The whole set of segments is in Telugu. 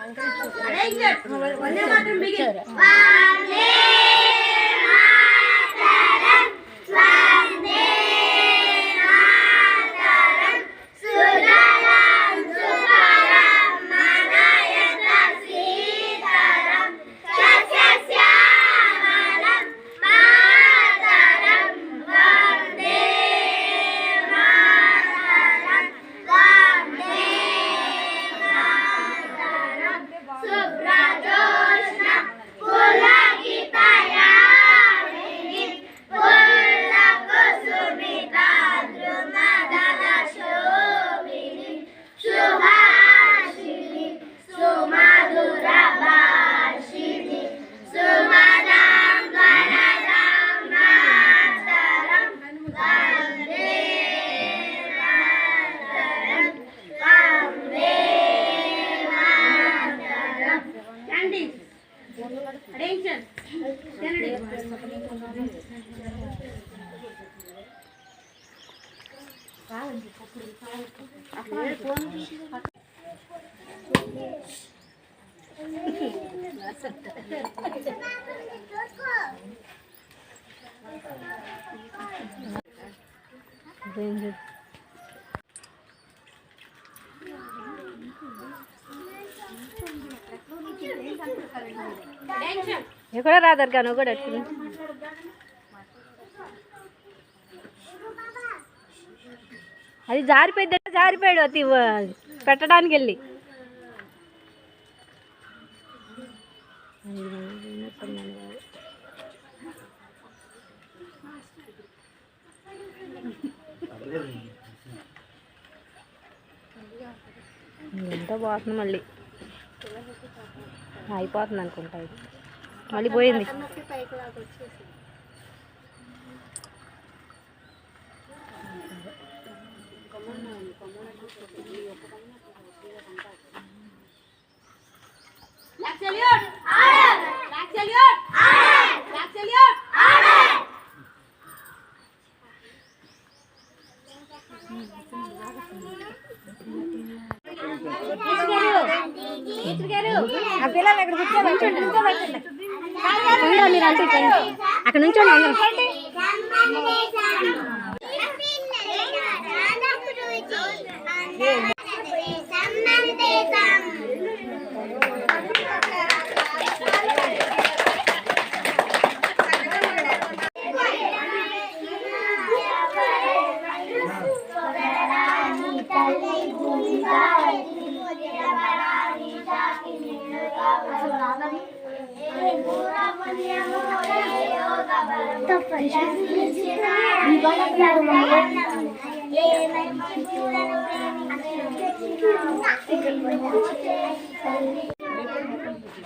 Thank you. అటెన్షన్ తినండి ఎక్కడ రాదర్ నువ్వు కూడా అట్టుకుని అది జారిపోయింది జారిపోయాడు అతి పెట్టడానికి వెళ్ళి. ఎంత బాగుంటుంది మళ్ళీ. అయిపోతుంది అనుకుంటా ఇది. మళ్ళీ పోయింది. ఆ పిల్లలు ఇక్కడ కూర్చోబెట్టండి. మీరు అంటే అక్కడ నుంచి అందరూ.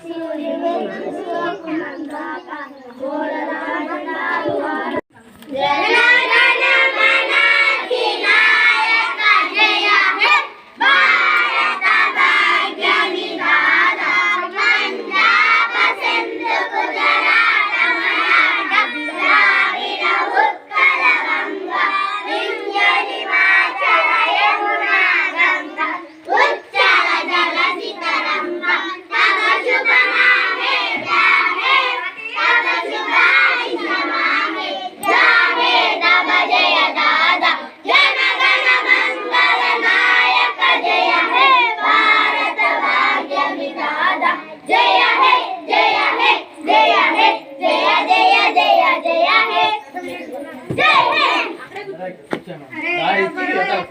సూర్యుడు జయ జయ హే. జయ హే